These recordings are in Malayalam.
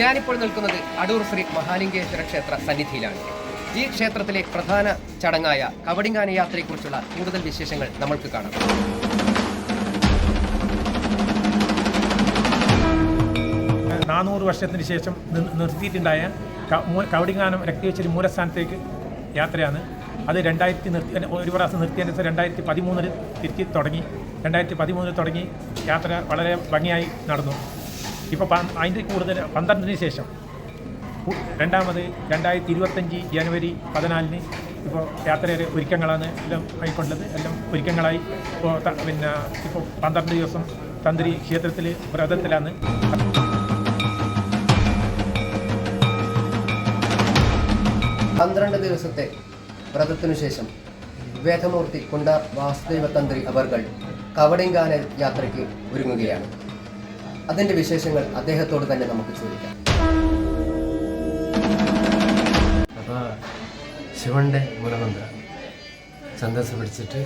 ഞാനിപ്പോൾ നിൽക്കുന്നത് അടൂർ ശ്രീ മഹാലിംഗേശ്വര ക്ഷേത്ര സന്നിധിയിലാണ്. ഈ ക്ഷേത്രത്തിലെ പ്രധാന ചടങ്ങായ കവടിങ്ങാന യാത്രയെക്കുറിച്ചുള്ള കൂടുതൽ വിശേഷങ്ങൾ നമ്മൾക്ക് കാണാം. നാനൂറ് വർഷത്തിന് ശേഷം നിർത്തിയിട്ടുണ്ടായ കവടിങ്ങാനം രക്തവെച്ചൊരു മൂലസ്ഥാനത്തേക്ക് യാത്രയാണ്. അത് രണ്ടായിരത്തി നിർത്തി ഒരു പ്രാവശ്യം നിർത്തിയതിന് ശേഷം രണ്ടായിരത്തി പതിമൂന്നിൽ തിരിച്ച് തുടങ്ങി. രണ്ടായിരത്തി പതിമൂന്നിൽ തുടങ്ങി യാത്ര വളരെ ഭംഗിയായി നടന്നു. ഇപ്പോൾ അതിന്റെ കൂടുതൽ പന്ത്രണ്ടിന് ശേഷം. രണ്ടാമത് രണ്ടായിരത്തി ഇരുപത്തഞ്ച് ജനുവരി പതിനാലിന് ഇപ്പോൾ യാത്രയുടെ ഒരുക്കങ്ങളാണ് എല്ലാം ആയിക്കൊണ്ടത്. എല്ലാം ഒരുക്കങ്ങളായി. ഇപ്പോൾ പിന്നെ ഇപ്പോൾ പന്ത്രണ്ട് ദിവസം തന്ത്രി ക്ഷേത്രത്തിൽ വ്രതത്തിലാണ്. പന്ത്രണ്ട് ദിവസത്തെ വ്രതത്തിനു ശേഷം വേദമൂർത്തി കുണ്ട വാസുദേവ തന്ത്രി അവർകൾ കവടിങ്കാനൽ യാത്രയ്ക്ക് ഒരുങ്ങുകയാണ്. അതിന്റെ വിശേഷങ്ങൾ അദ്ദേഹത്തോട് തന്നെ നമുക്ക് ചോദിക്കാം. ശിവന്റെ മൂലമന്ത്ര ഛന്ദസ് പിടിച്ചിട്ട്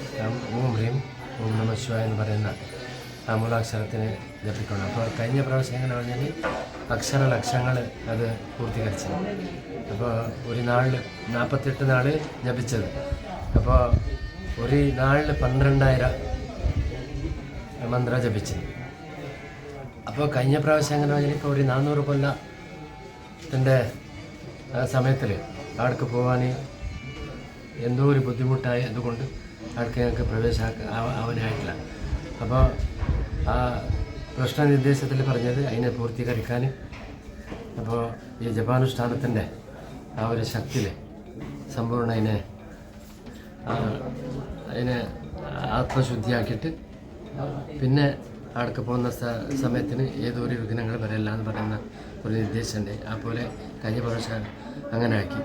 ഓം ഹ്രീം ഓം നമ ശിവ എന്ന് പറയുന്ന ആ മൂലാക്ഷരത്തിന് ജപിക്കണം. അപ്പോൾ കഴിഞ്ഞ പ്രാവശ്യം എങ്ങനെ പറഞ്ഞാൽ അക്ഷര ലക്ഷങ്ങൾ അത് പൂർത്തീകരിച്ചത്. അപ്പോൾ ഒരു നാളിൽ നാൽപ്പത്തെട്ട് നാൾ ജപിച്ചത്. അപ്പോൾ ഒരു നാളിൽ പന്ത്രണ്ടായിരം മന്ത്ര ജപിച്ചത്. അപ്പോൾ കഴിഞ്ഞ പ്രാവശ്യം ഇപ്പോൾ ഒരു നാനൂറ് കൊല്ലത്തിന്റെ സമയത്തിൽ അവിടേക്ക് പോകാൻ എന്തോ ഒരു ബുദ്ധിമുട്ടായി. അതുകൊണ്ട് അവിടേക്ക് ഞങ്ങൾക്ക് പ്രവേശനായിട്ടില്ല അപ്പോൾ ആ പ്രശ്ന നിർദ്ദേശത്തിൽ പറഞ്ഞത് അതിനെ പൂർത്തീകരിക്കാൻ അപ്പോൾ ഈ ജപാനുഷ്ഠാനത്തിന്റെ ആ ഒരു ശക്തിയിൽ സമ്പൂർണ അതിനെ അതിനെ ആത്മശുദ്ധിയാക്കിയിട്ട് പിന്നെ അവിടേക്ക് പോകുന്ന സമയത്തിന് ഏതോ ഒരു വിഘ്നങ്ങൾ വരില്ല എന്ന് പറയുന്ന ഒരു നിർദ്ദേശമുണ്ട്. അതുപോലെ കഴിഞ്ഞ പ്രാവശ്യം അങ്ങനെ ആക്കി.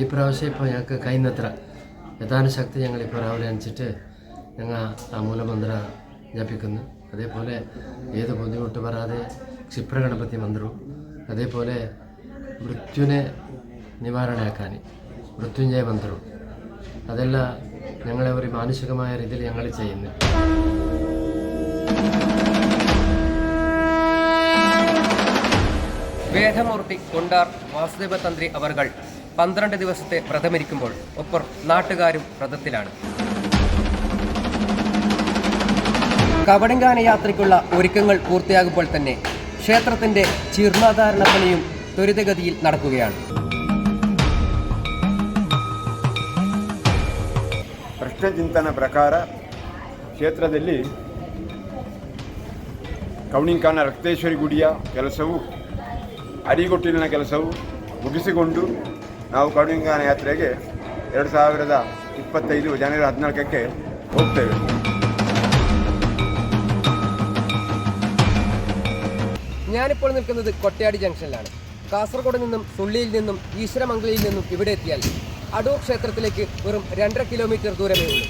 ഈ പ്രാവശ്യം ഇപ്പോൾ ഞങ്ങൾക്ക് കഴിയുന്നത്ര യഥാനുശക്തി ഞങ്ങളിപ്പോൾ രാവിലെ അണിച്ചിട്ട് ഞങ്ങൾ ആ മൂലമന്ത്ര ജപിക്കുന്നു. അതേപോലെ ഏത് ബുദ്ധിമുട്ട് വരാതെ ക്ഷിപ്രഗണപതി മന്ത്രവും അതേപോലെ മൃത്യുവിനെ നിവാരണയാക്കാൻ മൃത്യുഞ്ജയ മന്ത്രവും. അതെല്ലാം ഞങ്ങളെ ഒരു മാനുഷികമായ രീതിയിൽ ഞങ്ങൾ ചെയ്യുന്നു. വേദമൂർത്തി കൊണ്ടാർ വാസുദേവ തന്ത്രി അവർകൾ പന്ത്രണ്ട് ദിവസത്തെ വ്രതമിരിക്കുമ്പോൾ ഒപ്പം നാട്ടുകാരും വ്രതത്തിലാണ് കവടിങ്കാന യാത്രയ്ക്കുള്ള ഒരുക്കങ്ങൾ പൂർത്തിയാകുമ്പോൾ തന്നെ ക്ഷേത്രത്തിന്റെ ജീർണോദ്ധാരണ പണിയും ത്വരിതഗതിയിൽ നടക്കുകയാണ് ಪ್ರಶ್ನಚಿಂತನ ಪ್ರಕಾರ ಕ್ಷೇತ್ರದಲ್ಲಿ ಕವಣಿಂಕಾನ ರಕ್ತೇಶ್ವರಿ ಗುಡಿಯ ಕೆಲಸವು ಅರಿಗೊಟ್ಟಿಲಿನ ಕೆಲಸವು ಮುಗಿಸಿಕೊಂಡು ನಾವು ಕವಣಿಂಕಾನ ಯಾತ್ರೆಗೆ ಎರಡು ಸಾವಿರದ ಇಪ್ಪತ್ತೈದು ಜನವರಿ ಹದಿನಾಲ್ಕಕ್ಕೆ ಹೋಗ್ತೇವೆ ഞാനിപ്പോൾ നിൽക്കുന്നത് കൊട്ടയാടി ജംഗ്ഷനിലാണ് കാസർഗോഡ് നിന്നും സുള്ളിയിൽ നിന്നും ഈശ്വരമംഗലയിൽ നിന്നും ഇവിടെ എത്തിയാൽ അടൂർ ക്ഷേത്രത്തിലേക്ക് വെറും രണ്ടര കിലോമീറ്റർ ദൂരമേ ഉള്ളൂ